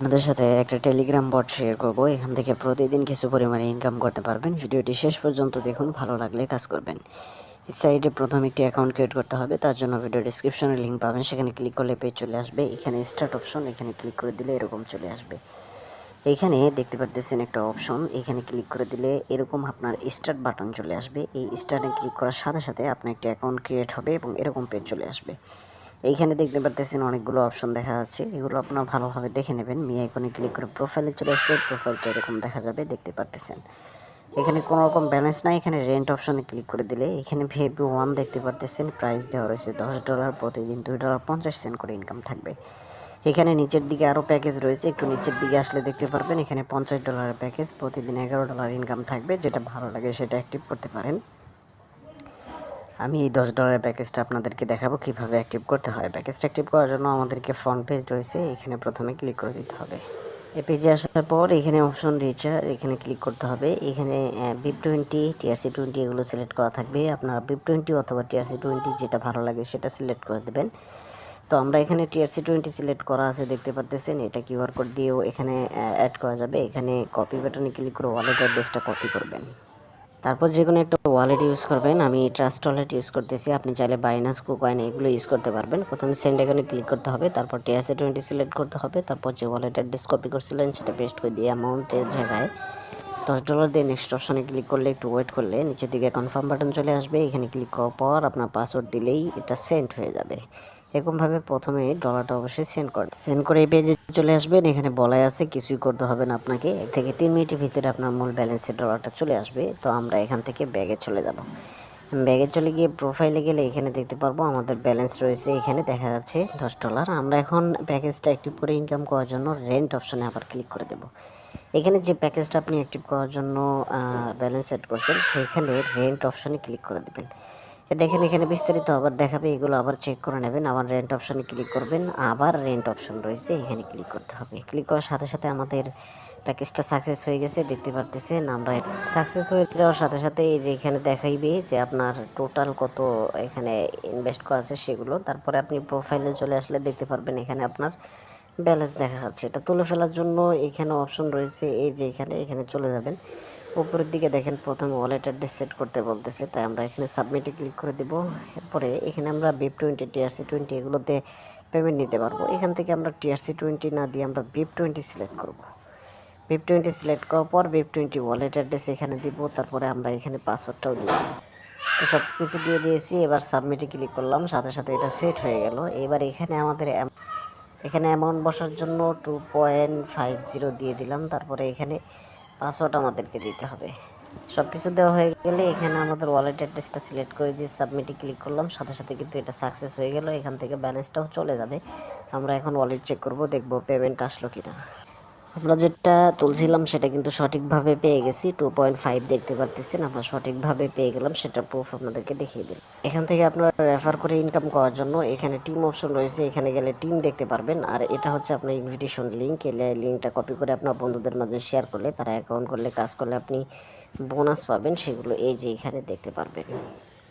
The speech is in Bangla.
আপনাদের সাথে একটা টেলিগ্রাম বট শেয়ার করব। এখান থেকে প্রতিদিন কিছু পরিমাণে ইনকাম করতে পারবেন। ভিডিওটি শেষ পর্যন্ত দেখুন, ভালো লাগলে কাজ করবেন। সাইডে প্রথম একটি অ্যাকাউন্ট ক্রিয়েট করতে হবে, তার জন্য ভিডিও ডিসক্রিপশনে লিঙ্ক পাবেন। সেখানে ক্লিক করলে পেজ চলে আসবে। এখানে স্টার্ট অপশন এখানে ক্লিক করে দিলে এরকম চলে আসবে। এখানে দেখতে পারতেছেন একটা অপশন এখানে ক্লিক করে দিলে এরকম আপনার স্টার্ট বাটন চলে আসবে। এই স্টার্টে ক্লিক করার সাথে সাথে আপনার একটি অ্যাকাউন্ট ক্রিয়েট হবে এবং এরকম পেজ চলে আসবে। এইখানে দেখতে পারতেছেন অনেকগুলো অপশন দেখা যাচ্ছে। এগুলো আপনারা ভালোভাবে দেখে নেবেন। মি আইকনে ক্লিক করে প্রোফাইলে চলে আসলে প্রোফাইলটা এরকম দেখা যাবে, দেখতে পারতেছেন। এখানে কোনো রকম ব্যালেন্স নাই। এখানে রেন্ট অপশনে ক্লিক করে দিলে এখানে ভিআইপি ওয়ান দেখতে পারতেছেন। প্রাইস দেওয়া রয়েছে দশ ডলার প্রতিদিন দুই ডলার পঞ্চাশ সেন্ট করে ইনকাম থাকবে। এখানে নিচের দিকে আরও প্যাকেজ রয়েছে। একটু নিচের দিকে আসলে দেখতে পারবেন। এখানে পঞ্চাশ ডলারের প্যাকেজ প্রতিদিন এগারো ডলার ইনকাম থাকবে। যেটা ভালো লাগে সেটা অ্যাক্টিভ করতে পারেন। আমি এই দশ ডলারের প্যাকেজটা আপনাদেরকে দেখাবো কীভাবে অ্যাক্টিভ করতে হয়। প্যাকেজটা অ্যাক্টিভ করার জন্য আমাদেরকে ফ্রন্ট পেজ রয়েছে, এখানে প্রথমে ক্লিক করে দিতে হবে। এই পেজে আসার পর এখানে অপশন রিচার্জ এখানে ক্লিক করতে হবে। এখানে বিপ টোয়েন্টি টিআরসি টোয়েন্টি এগুলো সিলেক্ট করা থাকবে। আপনার বিপ টোয়েন্টি অথবা টিআরসি টোয়েন্টি যেটা ভালো লাগে সেটা সিলেক্ট করে দেবেন। তো আমরা এখানে টিআরসি টোয়েন্টি সিলেক্ট করা আছে, দেখতে পারতেছেন। এটা কিউআর কোড দিয়েও এখানে অ্যাড করা যাবে। এখানে কপি বাটনে ক্লিক করে ওয়ালেট অ্যাড্রেসটা কপি করবেন। তারপর যে কোনো একটা ওয়ালেট ইউজ করবেন, আমি ট্রাস্ট ওয়ালেট ইউজ করতেছি। আপনি চাইলে বাইনাস কুকয়েন এগুলো ইউজ করতে পারবেন। প্রথমে সেন্ড এখানে ক্লিক করতে হবে, তারপর টিএসএ টোয়েন্টি সিলেক্ট করতে হবে, তারপর যে ওয়ালেট অ্যাড্রেস কপি করছিলেন, সেটা পেস্ট করে দিয়ে অ্যামাউন্টের জায়গায় দশ ডলার দিয়ে নেক্সট অপশনে ক্লিক করলে, একটু ওয়েট করলে নিচের দিকে কনফার্ম বাটন চলে আসবে। এখানে ক্লিক করার পর আপনার পাসওয়ার্ড দিলেই এটা সেন্ড হয়ে যাবে। এরকমভাবে প্রথমে ডলারটা অবশ্যই সেন্ড করে সেন্ড করে এই পেজে চলে আসবেন। এখানে বলাই আছে, কিছুই করতে হবে না আপনাকে। এক থেকে তিন মিনিটের ভিতরে আপনার মূল ব্যালেন্সের ডলারটা চলে আসবে। তো আমরা এখান থেকে ব্যাগে চলে যাব। ব্যাগে চলে গিয়ে প্রোফাইলে গেলে এখানে দেখতে পারব আমাদের ব্যালেন্স রয়েছে এখানে, দেখা যাচ্ছে দশ ডলার। আমরা এখন প্যাকেজটা অ্যাক্টিভ করে ইনকাম করার জন্য রেন্ট অপশানে আবার ক্লিক করে দেব। এখানে যে প্যাকেজটা আপনি অ্যাক্টিভ করার জন্য ব্যালেন্স সেট করছেন সেইখানে রেন্ট অপশানে ক্লিক করে দেবেন। দেখেন, এখানে বিস্তারিত আবার দেখাবে, এগুলো আবার চেক করে নেবেন, আবার রেন্ট অপশনে ক্লিক করবেন, আবার রেন্ট অপশন রয়েছে, এখানে ক্লিক করতে হবে। ক্লিক করার সাথে সাথে আমাদের প্যাকেজটা সাকসেস হয়ে গেছে, দেখতে পারতেছেন আমরা। সাকসেস হয়ে যাওয়ার সাথে সাথে এই যে এখানে দেখাইবে যে আপনার টোটাল কত এখানে ইনভেস্ট করা আছে সেগুলো, তারপরে আপনি প্রোফাইলে চলে আসলে দেখতে পারবেন এখানে আপনার ব্যালেন্স দেখা যাচ্ছে। এটা তুলে ফেলার জন্য এখানে অপশন রয়েছে, এই যে এখানে এখানে চলে যাবেন। উপরের দিকে দেখেন প্রথমে ওয়ালেট অ্যাড্রেস সেট করতে বলতেছে, তাই আমরা এখানে সাবমিটে ক্লিক করে দেব। এরপরে এখানে আমরা বিপ টোয়েন্টি টিআরসি টোয়েন্টি এগুলোতে পেমেন্ট নিতে পারব। এখান থেকে আমরা টিআরসি টোয়েন্টি না দিয়ে আমরা বিপ টোয়েন্টি সিলেক্ট করব। বিপ টোয়েন্টি সিলেক্ট করার পর বিপ টোয়েন্টি ওয়ালেট অ্যাড্রেস এখানে দিব, তারপরে আমরা এখানে পাসওয়ার্ডটাও দিব। তো সব কিছু দিয়ে দিয়েছি, এবার সাবমিটে ক্লিক করলাম, সাথে সাথে এটা সেট হয়ে গেল। এবার এখানে আমাদের এখানে অ্যামাউন্ট বসার জন্য টু পয়েন্ট ফাইভ জিরো দিয়ে দিলাম, তারপরে এখানে পাসওয়ার্ড আমাদেরকে দিতে হবে। সব কিছু দেওয়া হয়ে গেলে এখানে আমাদের ওয়ালেট অ্যাড্রেসটা সিলেক্ট করে দিয়ে সাবমিটে ক্লিক করলাম। সাথে সাথে কিন্তু এটা সাকসেস হয়ে গেল। এখান থেকে ব্যালেন্সটাও চলে যাবে। আমরা এখন ওয়ালেট চেক করব, দেখব পেমেন্ট আসলো কিনা। আমরা যেটা তুলছিলাম সেটা কিন্তু সঠিকভাবে পেয়ে গেছি। টু পয়েন্ট ফাইভ দেখতে পারতেছেন, আমরা সঠিকভাবে পেয়ে গেলাম, সেটা প্রুফ আপনাদেরকে দেখিয়ে দিন এখান থেকে আপনারা রেফার করে ইনকাম করার জন্য এখানে টিম অপশন রয়েছে, এখানে গেলে টিম দেখতে পারবেন। আর এটা হচ্ছে আপনার ইনভিটেশন লিঙ্ক এলে লিঙ্কটা কপি করে আপনার বন্ধুদের মাঝে শেয়ার করলে তারা অ্যাকাউন্ট করলে, কাজ করলে আপনি বোনাস পাবেন, সেগুলো এই যে এখানে দেখতে পারবেন।